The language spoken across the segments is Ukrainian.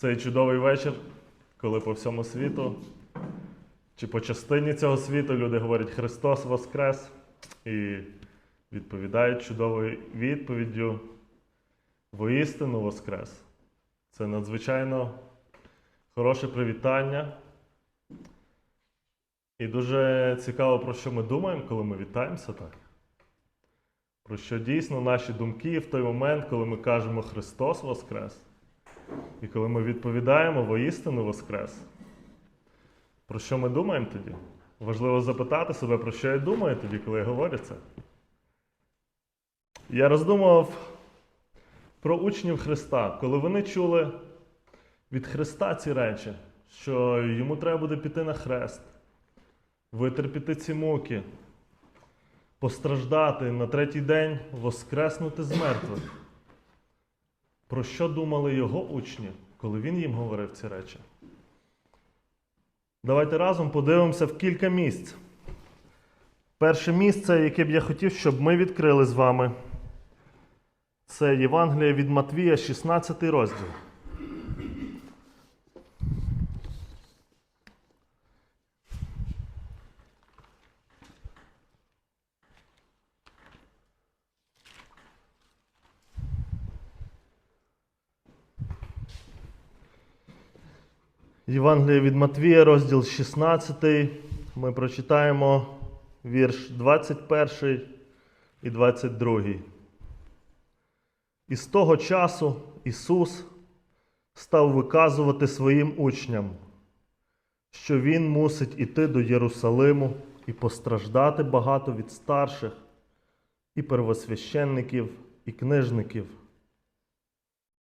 Цей чудовий вечір, коли по всьому світу чи по частині цього світу люди говорять Христос Воскрес і відповідають чудовою відповіддю воістину Воскрес. Це надзвичайно хороше привітання. І дуже цікаво, про що ми думаємо, коли ми вітаємося так. Про що дійсно наші думки в той момент, коли ми кажемо Христос Воскрес, і коли ми відповідаємо воістину Воскрес. Про що ми думаємо тоді? Важливо запитати себе, про що я думаю тоді, коли я говорю це. Я роздумував про учнів Христа, коли вони чули від Христа ці речі, що йому треба буде піти на хрест, витерпіти ці муки, постраждати на третій день, воскреснути з мертвих. Про що думали його учні, коли він їм говорив ці речі? Давайте разом подивимося в кілька місць. Перше місце, яке б я хотів, щоб ми відкрили з вами, це Євангеліє від Матвія, 16 розділ. Євангеліє від Матвія, розділ 16. Ми прочитаємо вірш 21 і 22. І з того часу Ісус став виказувати своїм учням, що Він мусить іти до Єрусалиму і постраждати багато від старших, і первосвященників, і книжників,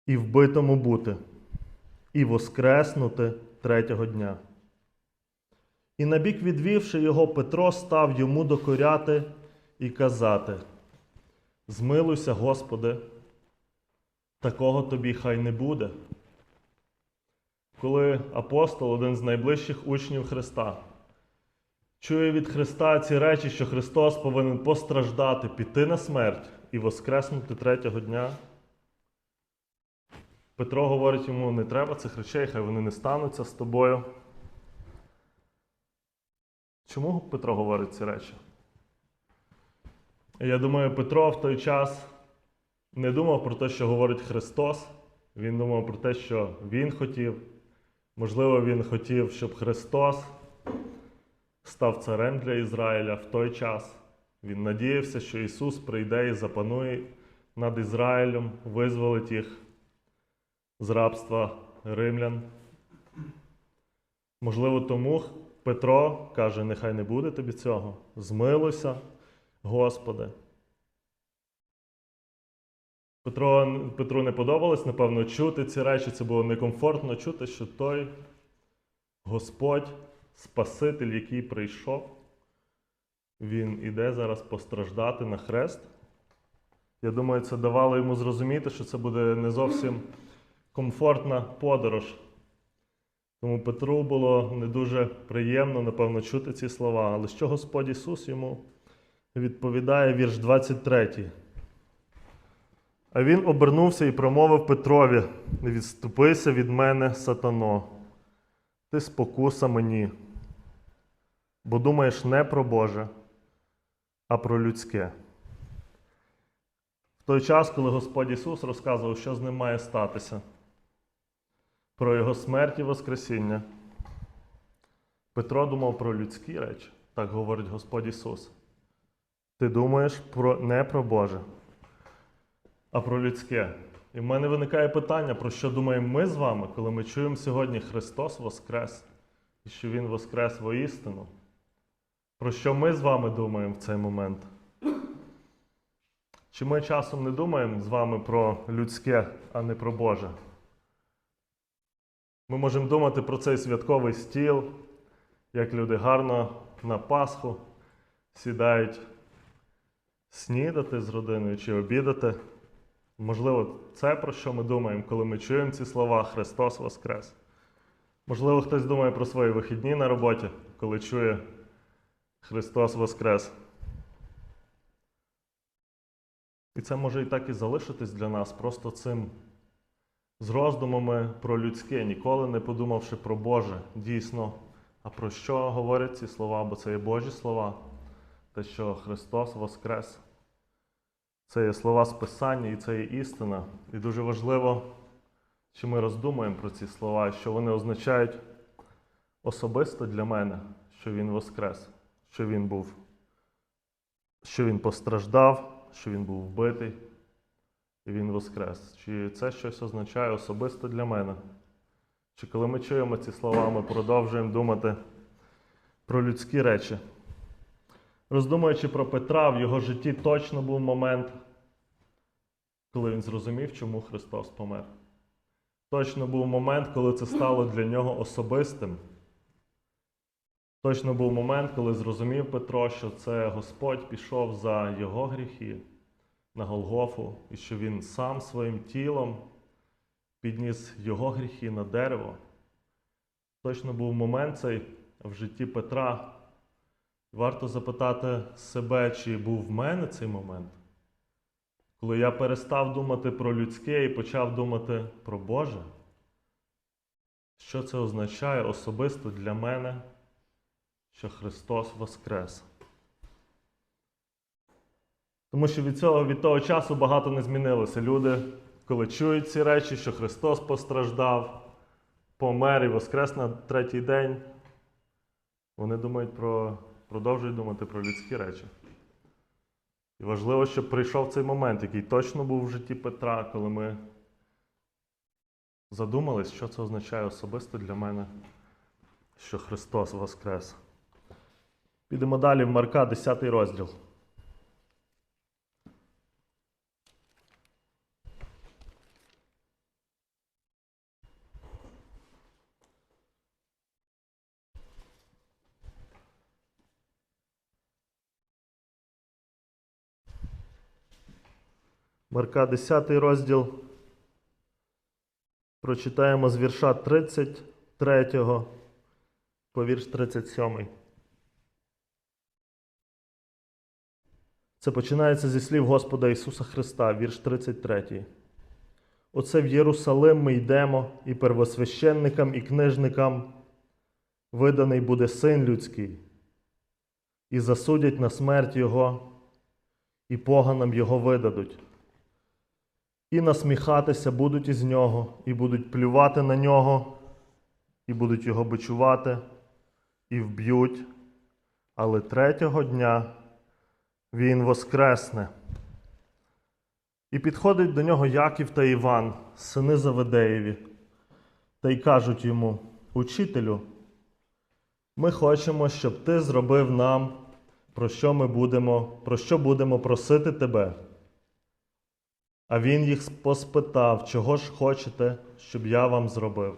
і вбитому бути і воскреснути третього дня. І набік відвівши його, Петро став йому докоряти і казати: Змилуйся, Господи, такого тобі хай не буде. Коли апостол, один з найближчих учнів Христа, чує від Христа ці речі, що Христос повинен постраждати, піти на смерть і воскреснути третього дня. Петро говорить йому, не треба цих речей, хай вони не стануться з тобою. Чому Петро говорить ці речі? Я думаю, Петро в той час не думав про те, що говорить Христос. Він думав про те, що Він хотів. Можливо, він хотів, щоб Христос став царем для Ізраїля в той час. Він надіявся, що Ісус прийде і запанує над Ізраїлем, визволить їх з рабства римлян. Можливо, тому Петро каже: нехай не буде тобі цього. Змилуйся, Господи. Петро, Петру не подобалось, напевно, чути ці речі. Це було некомфортно чути, що той Господь, Спаситель, який прийшов, він іде зараз постраждати на хрест. Я думаю, це давало йому зрозуміти, що це буде не зовсім комфортна подорож. Тому Петру було не дуже приємно, напевно, чути ці слова. Але що Господь Ісус йому відповідає вірш 23. А він обернувся і промовив Петрові: Відступися від мене, сатано, ти спокуса мені, бо думаєш не про Боже, а про людське. В той час, коли Господь Ісус розказував, що з ним має статися, про Його смерть і Воскресіння, Петро думав про людські речі, так говорить Господь Ісус. Ти думаєш про, не про Боже, а про людське. І в мене виникає питання, про що думаємо ми з вами, коли ми чуємо сьогодні Христос Воскрес і що Він Воскрес воістину. Про що ми з вами думаємо в цей момент? Чи ми часом не думаємо з вами про людське, а не про Боже? Ми можемо думати про цей святковий стіл, як люди гарно на Пасху сідають снідати з родиною чи обідати. Можливо, це про що ми думаємо, коли ми чуємо ці слова Христос Воскрес. Можливо, хтось думає про свої вихідні на роботі, коли чує Христос Воскрес. І це може і так і залишитись для нас просто цим з роздумами про людське, ніколи не подумавши про Боже, дійсно. А про що говорять ці слова? Бо це є Божі слова, те, що Христос Воскрес. Це є слова з Писання і це є істина. І дуже важливо, що ми роздумуємо про ці слова, що вони означають особисто для мене, що Він Воскрес, що Він був, що Він постраждав, що Він був вбитий, Він Воскрес. Чи це щось означає особисто для мене? Чи коли ми чуємо ці слова, ми продовжуємо думати про людські речі? Роздумуючи про Петра, в його житті точно був момент, коли він зрозумів, чому Христос помер. Точно був момент, коли це стало для нього особистим. Точно був момент, коли зрозумів Петро, що це Господь пішов за його гріхи на Голгофу, і що він сам своїм тілом підніс його гріхи на дерево. Точно був момент цей в житті Петра. Варто запитати себе, чи був в мене цей момент, коли я перестав думати про людське і почав думати про Боже. Що це означає особисто для мене, що Христос Воскрес? Тому що від цього від того часу багато не змінилося. Люди, коли чують ці речі, що Христос постраждав, помер і воскрес на третій день, вони думають про, продовжують думати про людські речі. І важливо, щоб прийшов цей момент, який точно був в житті Петра, коли ми задумались, що це означає особисто для мене, що Христос Воскрес. Підемо далі в Марка, 10 розділ. Марка 10 розділ. Прочитаємо з вірша 33 по вірш 37. Це починається зі слів Господа Ісуса Христа, вірш 33. Оце в Єрусалим ми йдемо, і первосвященникам, і книжникам виданий буде син людський, і засудять на смерть Його, і поганам Його видадуть. І насміхатися будуть із нього, і будуть плювати на нього, і будуть його бичувати, і вб'ють. Але третього дня він воскресне. І підходить до нього Яків та Іван, сини Заведеєві, та й кажуть йому: Учителю, ми хочемо, щоб ти зробив нам, про що ми будемо, про що будемо просити тебе. А він їх поспитав, чого ж хочете, щоб я вам зробив.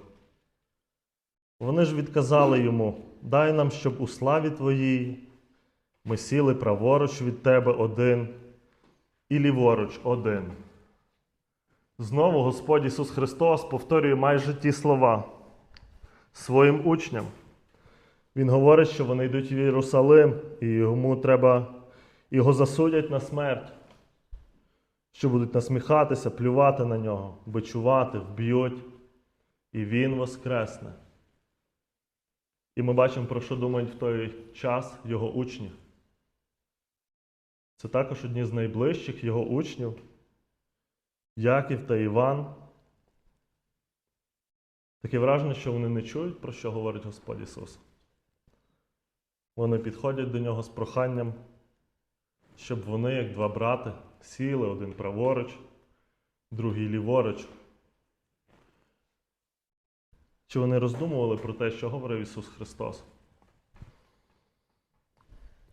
Вони ж відказали йому: Дай нам, щоб у славі Твоїй ми сіли праворуч від Тебе один і ліворуч один. Знову Господь Ісус Христос повторює майже ті слова своїм учням. Він говорить, що вони йдуть в Єрусалим, і йому треба його засудять на смерть що будуть насміхатися, плювати на нього, бичувати, вб'ють, і він воскресне. І ми бачимо, про що думають в той час його учні. Це також одні з найближчих його учнів, Яків та Іван. Таке враження, що вони не чують, про що говорить Господь Ісус. Вони підходять до нього з проханням, щоб вони, як два брати, сіли один праворуч, другий ліворуч. Чи вони роздумували про те, що говорив Ісус Христос?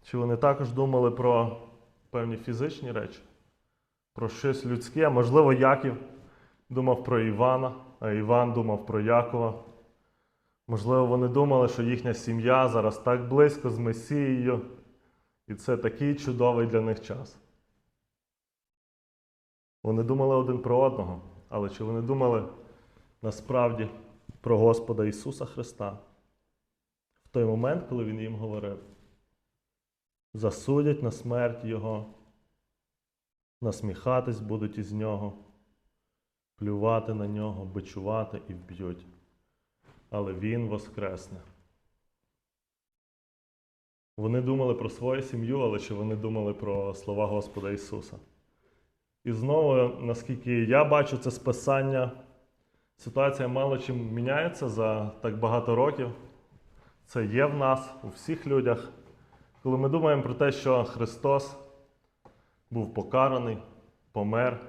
Чи вони також думали про певні фізичні речі, про щось людське? Можливо, Яків думав про Івана, а Іван думав про Якова. Можливо, вони думали, що їхня сім'я зараз так близько з Месією, і це такий чудовий для них час. Вони думали один про одного, але чи вони думали насправді про Господа Ісуса Христа в той момент, коли Він їм говорив? Засудять на смерть Його, насміхатись будуть із Нього, плювати на нього, бичувати і вб'ють. Але Він воскресне. Вони думали про свою сім'ю, але чи вони думали про слова Господа Ісуса? І знову, наскільки я бачу це списання, ситуація мало чим міняється за так багато років. Це є в нас, у всіх людях. Коли ми думаємо про те, що Христос був покараний, помер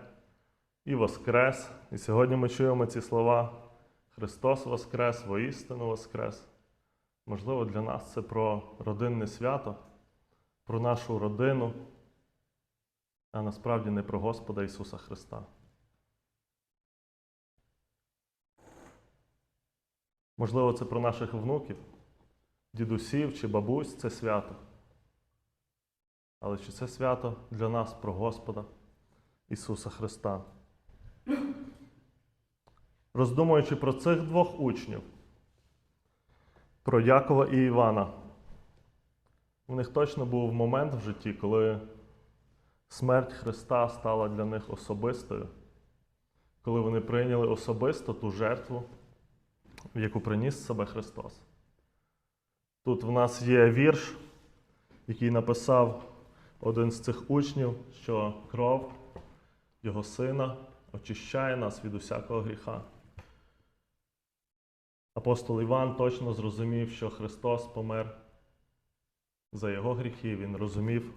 і воскрес. І сьогодні ми чуємо ці слова: Христос Воскрес, воістину Воскрес. Можливо, для нас це про родинне свято, про нашу родину, а насправді не про Господа Ісуса Христа. Можливо, це про наших внуків, дідусів чи бабусь це свято. Але чи це свято для нас про Господа Ісуса Христа? Роздумуючи про цих двох учнів, про Якова і Івана, у них точно був момент в житті, коли смерть Христа стала для них особистою, коли вони прийняли особисто ту жертву, в яку приніс себе Христос. Тут в нас є вірш, який написав один з цих учнів, що кров Його Сина очищає нас від усякого гріха. Апостол Іван точно зрозумів, що Христос помер за його гріхи. Він розумів,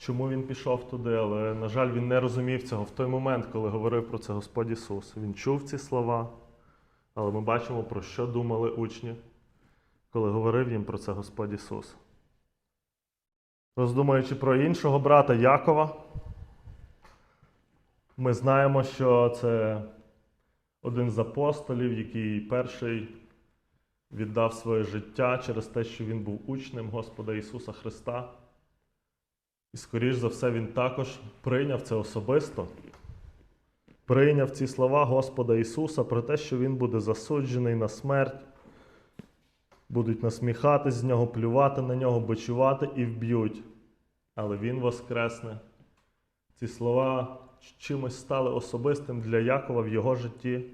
чому він пішов туди, але, на жаль, він не розумів цього в той момент, коли говорив про це Господь Ісус. Він чув ці слова, але ми бачимо, про що думали учні, коли говорив їм про це Господь Ісус. Роздумуючи про іншого брата Якова, ми знаємо, що це один з апостолів, який перший віддав своє життя через те, що він був учнем Господа Ісуса Христа. І, скоріш за все, він також прийняв це особисто, прийняв ці слова Господа Ісуса про те, що Він буде засуджений на смерть, будуть насміхатись з нього, плювати на нього, бичувати і вб'ють. Але Він воскресне. Ці слова чимось стали особистим для Якова в його житті,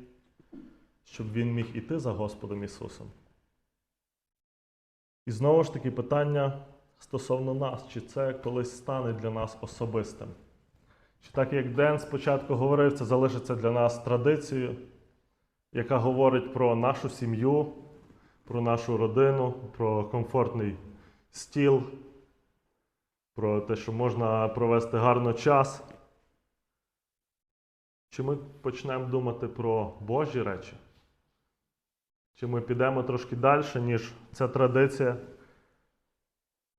щоб він міг іти за Господом Ісусом. І знову ж таки питання стосовно нас, чи це колись стане для нас особистим? Чи так як Ден спочатку говорив, це залишиться для нас традицією, яка говорить про нашу сім'ю, про нашу родину, про комфортний стіл, про те, що можна провести гарно час. Чи ми почнемо думати про Божі речі? Чи ми підемо трошки далі, ніж ця традиція,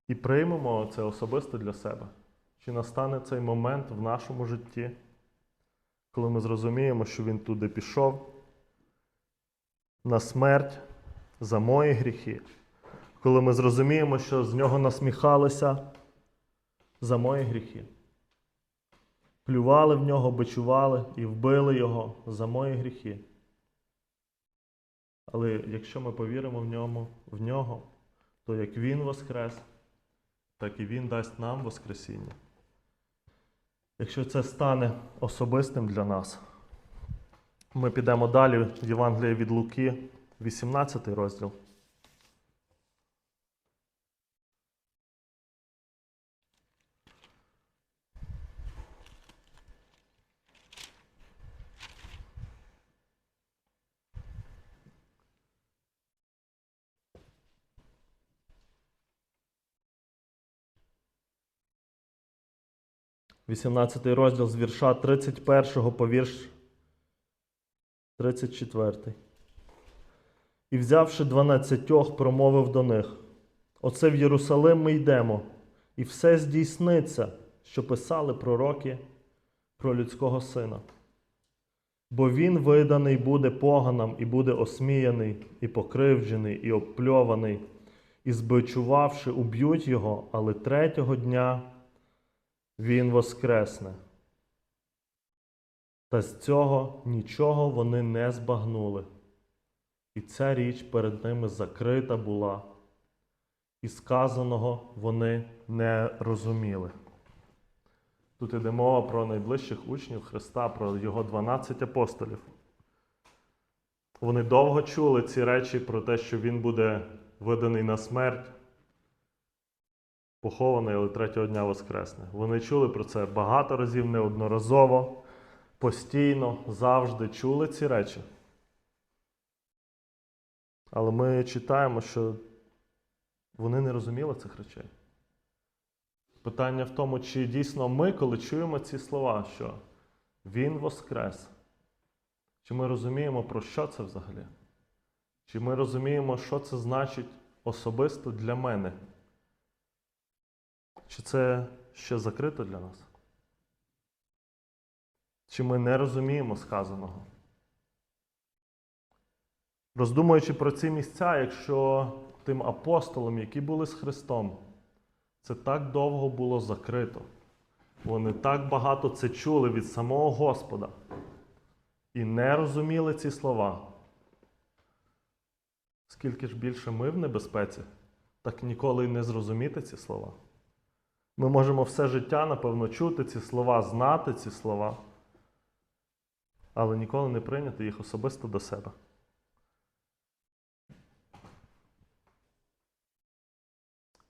і приймемо це особисто для себе? Чи настане цей момент в нашому житті, коли ми зрозуміємо, що Він туди пішов на смерть за мої гріхи, коли ми зрозуміємо, що з нього насміхалися за мої гріхи? плювали в нього, бичували і вбили його за мої гріхи. Але якщо ми повіримо в ньому, в нього, то як Він воскрес, так і Він дасть нам Воскресіння. Якщо це стане особистим для нас, ми підемо далі в Євангелії від Луки, 18 розділ. 18 розділ з вірша 31 по вірш 34. І взявши дванадцятьох, промовив до них: Оце в Єрусалим ми йдемо, і все здійсниться, що писали пророки про людського сина. Бо він виданий буде поганам, і буде осміяний, і покривджений, і обпльований, і збичувавши, уб'ють його, але третього дня. Він воскресне. Та з цього нічого вони не збагнули. І ця річ перед ними закрита була, і сказаного вони не розуміли. Тут йде мова про найближчих учнів Христа, про його 12 апостолів. Вони довго чули ці речі про те, що він буде виданий на смерть, похований, але третього дня воскресне. Вони чули про це багато разів, неодноразово, постійно, завжди чули ці речі. Але ми читаємо, що вони не розуміли цих речей. Питання в тому, чи дійсно ми, коли чуємо ці слова, що Він воскрес, чи ми розуміємо, про що це взагалі? Чи ми розуміємо, що це значить особисто для мене? Чи це ще закрито для нас? Чи ми не розуміємо сказаного? Роздумуючи про ці місця, якщо тим апостолам, які були з Христом, це так довго було закрито. Вони так багато це чули від самого Господа і не розуміли ці слова. Скільки ж більше ми в небезпеці, так ніколи й не зрозуміти ці слова. Ми можемо все життя, напевно, чути ці слова, знати ці слова, але ніколи не прийняти їх особисто до себе.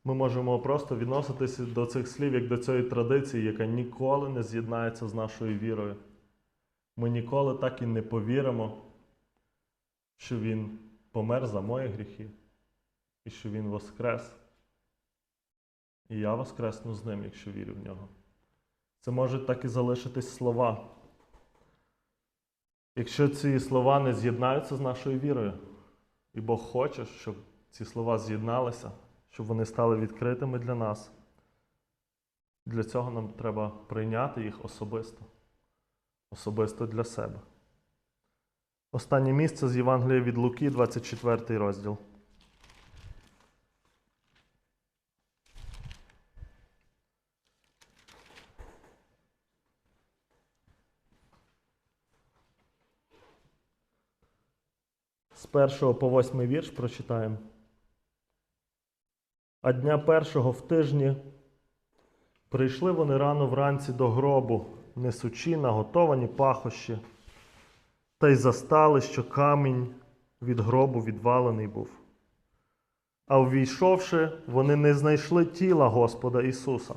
Ми можемо просто відноситися до цих слів як до цієї традиції, яка ніколи не з'єднається з нашою вірою. Ми ніколи так і не повіримо, що Він помер за мої гріхи, і що Він воскрес. І я воскресну з ним, якщо вірю в нього. Це можуть так і залишитись слова. Якщо ці слова не з'єднаються з нашою вірою, і Бог хоче, щоб ці слова з'єдналися, щоб вони стали відкритими для нас. Для цього нам треба прийняти їх особисто, особисто для себе. Останнє місце з Євангелія від Луки, 24 розділ. З першого по восьмий вірш прочитаємо. А дня першого в тижні прийшли вони рано вранці до гробу, несучи наготовані пахощі, та й застали, що камінь від гробу відвалений був. А увійшовши, вони не знайшли тіла Господа Ісуса.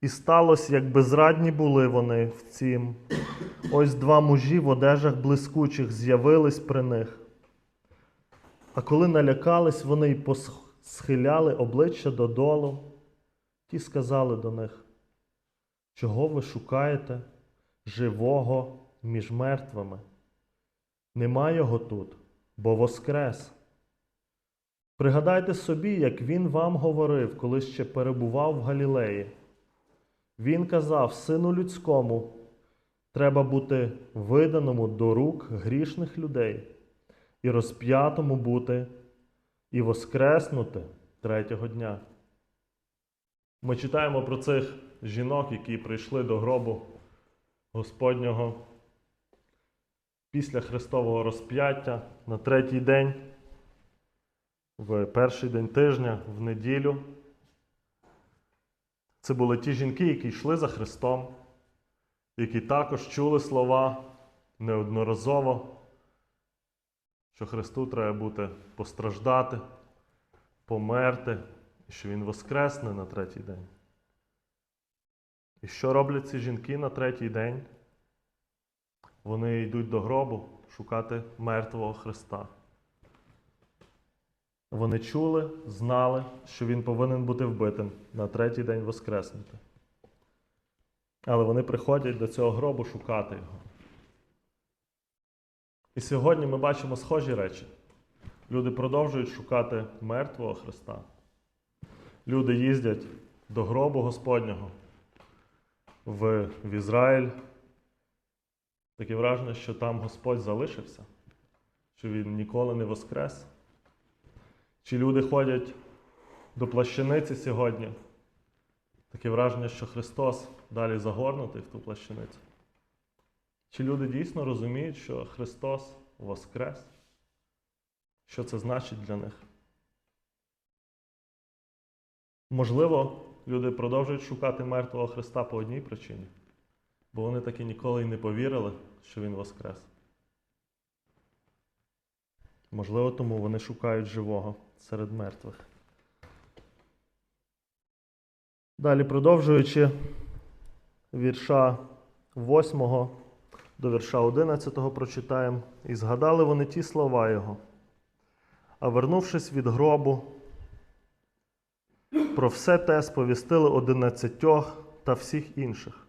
І сталося, як безрадні були вони в цім. Ось два мужі в одежах блискучих з'явились при них. А коли налякались, вони й посхиляли обличчя додолу, ті сказали до них, чого ви шукаєте живого між мертвими? Нема його тут, бо воскрес. Пригадайте собі, як він вам говорив, коли ще перебував в Галілеї. Він казав Сину людському, треба бути виданому до рук грішних людей і розп'ятому бути, і воскреснути третього дня. Ми читаємо про цих жінок, які прийшли до гробу Господнього після Христового розп'яття на третій день, в перший день тижня, в неділю. Це були ті жінки, які йшли за Христом, які також чули слова неодноразово, що Христу треба бути постраждати, померти, і що Він воскресне на третій день. І що роблять ці жінки на третій день? Вони йдуть до гробу шукати мертвого Христа. Вони чули, знали, що він повинен бути вбитим на третій день воскреснути. Але вони приходять до цього гробу шукати його. І сьогодні ми бачимо схожі речі. Люди продовжують шукати мертвого Христа. Люди їздять до гробу Господнього в, в Ізраїль. Таке враження, що там Господь залишився, що Він ніколи не воскрес. Чи люди ходять до плащаниці сьогодні? Таке враження, що Христос далі загорнутий в ту плащаницю. Чи люди дійсно розуміють, що Христос воскрес? Що це значить для них? Можливо, люди продовжують шукати мертвого Христа по одній причині, бо вони таки ніколи й не повірили, що Він воскрес. Можливо, тому вони шукають живого серед мертвих. Далі продовжуючи вірша 8 до вірша 11 прочитаємо. І згадали вони ті слова Його. А вернувшись від гробу, про все те сповістили одинадцятьох та всіх інших.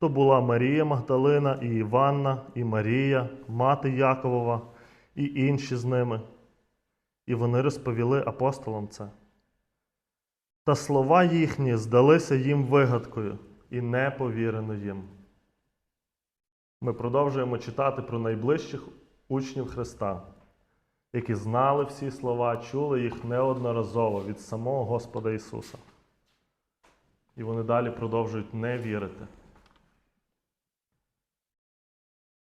То була Марія Магдалина, і Іванна, і Марія, мати Яковова, і інші з ними. І вони розповіли апостолам це. Та слова їхні здалися їм вигадкою і не повірено їм. Ми продовжуємо читати про найближчих учнів Христа, які знали всі слова, чули їх неодноразово від самого Господа Ісуса. І вони далі продовжують не вірити.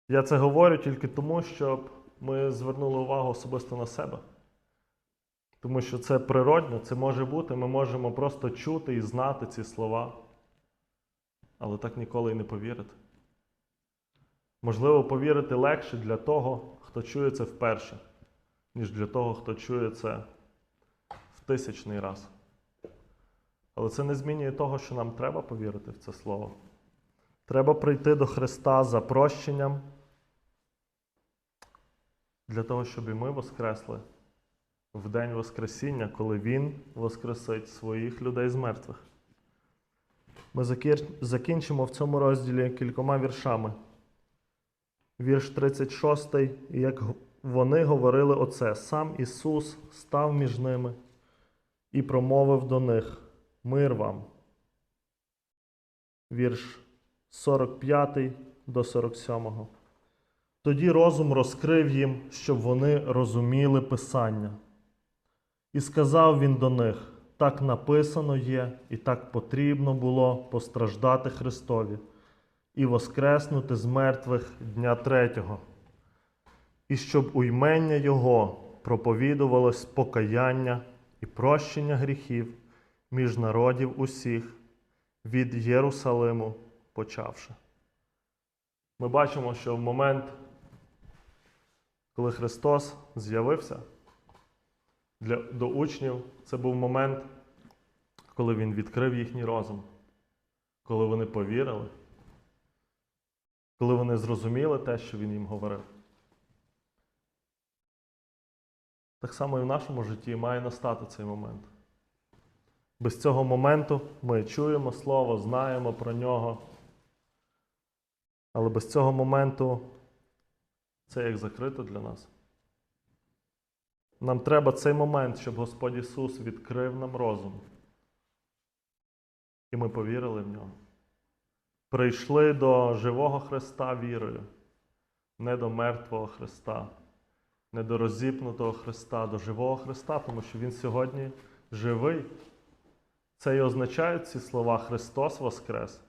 Я це говорю тільки тому, щоб ми звернули увагу особисто на себе. Тому що це природно, це може бути, ми можемо просто чути і знати ці слова, але так ніколи й не повірити. Можливо, повірити легше для того, хто чує це вперше, ніж для того, хто чує це в тисячний раз. Але це не змінює того, що нам треба повірити в це слово. Треба прийти до Христа за прощенням для того, щоб і ми воскресли в день Воскресіння, коли Він воскресить своїх людей з мертвих. Ми закінчимо в цьому розділі кількома віршами. Вірш 36, як вони говорили оце, сам Ісус став між ними і промовив до них мир вам. Вірш 45 до 47. Тоді розум розкрив їм, щоб вони розуміли Писання. І сказав він до них: так написано є, і так потрібно було постраждати Христові і воскреснути з мертвих дня третього, і щоб уймення Його проповідувалось покаяння і прощення гріхів між народів усіх від Єрусалиму почавши. Ми бачимо, що в момент, коли Христос з'явився для, до учнів, це був момент, коли Він відкрив їхній розум, коли вони повірили, коли вони зрозуміли те, що Він їм говорив. Так само і в нашому житті має настати цей момент. Без цього моменту ми чуємо Слово, знаємо про нього. Але без цього моменту це як закрито для нас. Нам треба цей момент, щоб Господь Ісус відкрив нам розум. І ми повірили в нього. Прийшли до живого Христа вірою, не до мертвого Христа, не до розіпнутого Христа, до живого Христа, тому що Він сьогодні живий. Це і означають ці слова Христос Воскрес.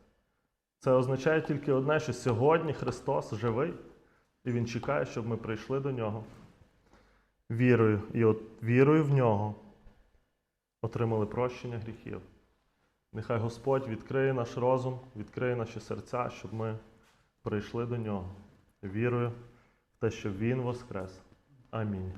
Це означає тільки одне, що сьогодні Христос живий, і Він чекає, щоб ми прийшли до Нього вірою. І от вірою в нього отримали прощення гріхів. Нехай Господь відкриє наш розум, відкриє наші серця, щоб ми прийшли до нього вірою в те, що Він воскрес. Амінь.